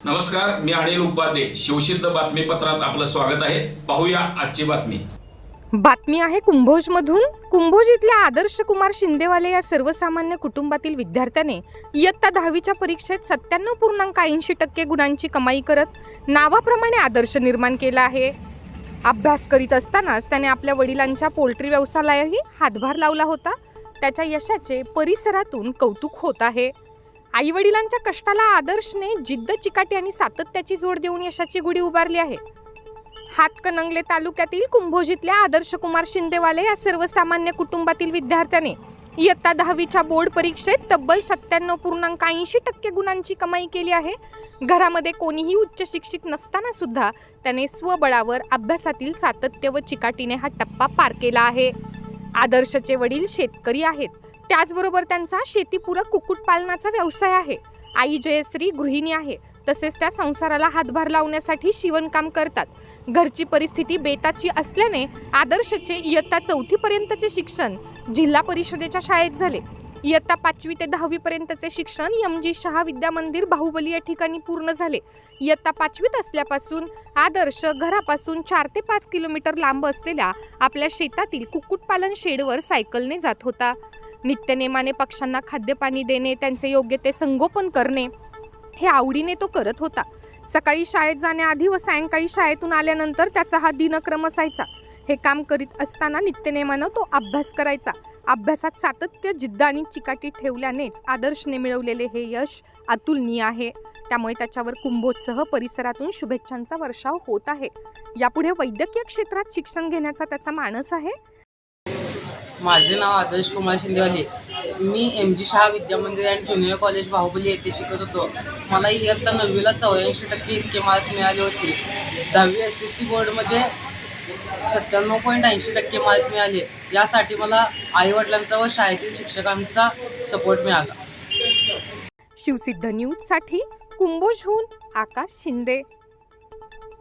नमस्कार मी अनिल उपाध्ये. शिवसिद्ध बातमीपत्रात आपलं स्वागत आहे. पाहूया आजची बातमी. बातमी आहे कुंभोजमधून. कुंभोज इथल्या आदर्श कुमार शिंदेवाले या सर्वसामान्य कुटुंबातील विद्यार्थ्याने इयत्ता दहावीच्या परीक्षेत सत्त्याण्णव पूर्णांक ऐंशी टक्के गुणांची कमाई करत नावाप्रमाणे आदर्श निर्माण केला आहे. अभ्यास करीत असतानाच त्याने आपल्या वडिलांच्या पोल्ट्री व्यवसायालाही हातभार लावला होता. त्याच्या यशाचे परिसरातून कौतुक होत आहे. आई वडिलांच्या कष्टाला आदर्शने जिद्द चिकाटी आणि सातत्याची जोड देऊन यशाची गुढी उभारली आहे. हातकणंगले तालुक्यातील कुंभोजीतल्या आदर्श कुमार शिंदेवाले या सर्वसामान्य कुटुंबातील विद्यार्थ्याने इयत्ता दहावीच्या बोर्ड परीक्षेत तब्बल सत्त्याण्णव पूर्णांक ऐंशी टक्के गुणांची कमाई केली आहे. घरामध्ये कोणीही उच्च शिक्षित नसताना सुद्धा त्याने स्वबळावर अभ्यासातील सातत्य व चिकाटीने हा टप्पा पार केला आहे. आदर्शचे वडील शेतकरी आहेत. त्याचबरोबर त्यांचा शेतीपूरक कुक्कुटपालनाचा व्यवसाय आहे. आई जयश्री गृहिणी आहे तसेच त्या संसाराला हातभार लावण्यासाठी शिवणकाम करतात. घरची परिस्थिती बेताची असल्याने आदर्शचे इयत्ता चौथीपर्यंतचे शिक्षण जिल्हा परिषदेच्या शाळेत झाले. इयत्ता पाचवी ते दहावी पर्यंतचे शिक्षण एम जी शहा विद्या मंदिर बाहुबली या ठिकाणी पूर्ण झाले. इयत्ता पाचवीत असल्यापासून आदर्श घरापासून चार ते पाच किलोमीटर लांब असलेल्या आपल्या शेतातील कुक्कुटपालन शेडवर सायकलने जात होता. नित्यनेमाने पक्ष्यांना खाद्यपाणी देणे त्यांचे योग्य ते संगोपन करणे हे आवडीने तो करत होता. सकाळी शाळेत जाण्याआधी व सायंकाळी शाळेतून आल्यानंतर त्याचा हा दिनक्रम असायचा. हे काम करीत असताना नित्यनेमानं तो अभ्यास करायचा. अभ्यासात सातत्य जिद्द आणि चिकाटी ठेवल्यानेच आदर्शने मिळवलेले हे यश अतुलनीय आहे. त्यामुळे त्याच्यावर कुंभोजसह परिसरातून शुभेच्छांचा वर्षाव होत आहे. यापुढे वैद्यकीय क्षेत्रात शिक्षण घेण्याचा त्याचा मानस आहे. माझे नाव आदर्श कुमार शिंदेवाले. मी M G Shah Vidya Mandir and junior college Bahubali येथे शिकत होतो. मला इयत्ता नववीला चौऱ्याऐंशी टक्के इतके मार्क मिळाले होते. दहावी एस एस सी बोर्डमध्ये सत्त्याण्णव पॉईंट ऐंशी टक्के मार्क मिळाले. यासाठी मला आईवडिलांचा व शाळेतील शिक्षकांचा सपोर्ट मिळाला. शिवसिद्ध न्यूजसाठी कुंभोजहून आकाश शिंदे.